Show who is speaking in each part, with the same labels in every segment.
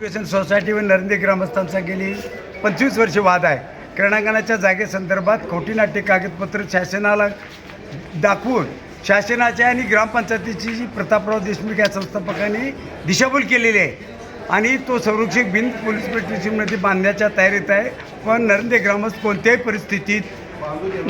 Speaker 1: Education society व नरेंद्र ग्रामस्थांचा गेली पंचवीस वर्ष वाद आहे. क्रीडांगणाच्या जागेसंदर्भात खोटी नाट्य कागदपत्र शासनाला दाखवून शासनाच्या आणि ग्रामपंचायतीची जी प्रतापराव देशमुख या संस्थापकांनी दिशाभूल केलेली आहे. आणि तो संरक्षक भिंत पोलीस स्टेशनमध्ये बांधण्याच्या तयारीत आहे. पण नरेंद्र ग्रामस्थ कोणत्याही परिस्थितीत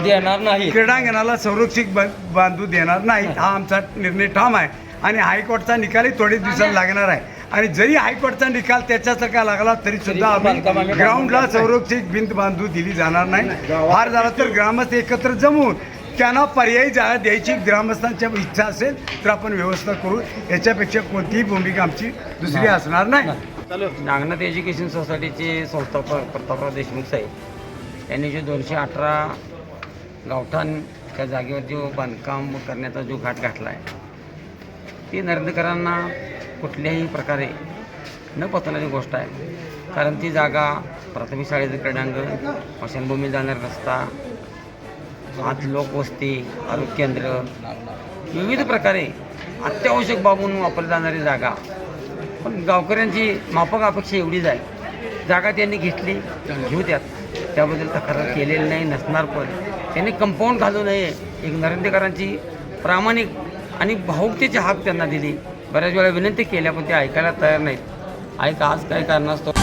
Speaker 2: देणार नाही.
Speaker 1: क्रीडांगणाला संरक्षक बांधू देणार नाही हा आमचा निर्णय ठाम आहे. आणि हायकोर्टचा निकालही थोडेच दिवसात लागणार आहे. आणि जरी हायकोर्टचा निकाल त्याच्यासारखा लागला तरी सुद्धा आम्ही ग्राउंडला संरक्षित भिंत बांधू दिली जाणार नाही. फार झाला तर ग्रामस्थ एकत्र जमून त्यांना पर्यायी जागा द्यायची ग्रामस्थांच्या इच्छा असेल तर आपण व्यवस्था करू. याच्यापेक्षा कोणतीही भूमिका आमची दुसरी असणार नाही.
Speaker 2: नागनाथ एज्युकेशन सोसायटीचे संस्थापक प्रतापराव देशमुख साहेब यांनी जो दोनशे अठरा गावठाण त्या जागेवर जो बांधकाम करण्याचा जो घाट घातला आहे ती नरेंद्रकरांना कुठल्याही प्रकारे न पचणारी गोष्ट आहे. कारण ती जागा प्राथमिक शाळेचं क्रीडांगण स्मशानभूमी जाणारा रस्ता आत लोकवस्ती आरोग्य केंद्र विविध प्रकारे अत्यावश्यक बाबून वापरली जाणारी जागा. पण गावकऱ्यांची माफक अपेक्षा एवढीच आहे. जागा त्यांनी घेतली घेऊ द्यात. त्याबद्दल तक्रार केलेली नाही नसणार पण. त्यांनी कंपाऊंड घालू नये. एक नरेंद्रकरांची प्रामाणिक आणि भावुकतेची हाक त्यांना दिली. बऱ्याच वेळा विनंती केल्या पण ते ऐकायला तयार नाहीत. ऐका आज काय कारणास्तव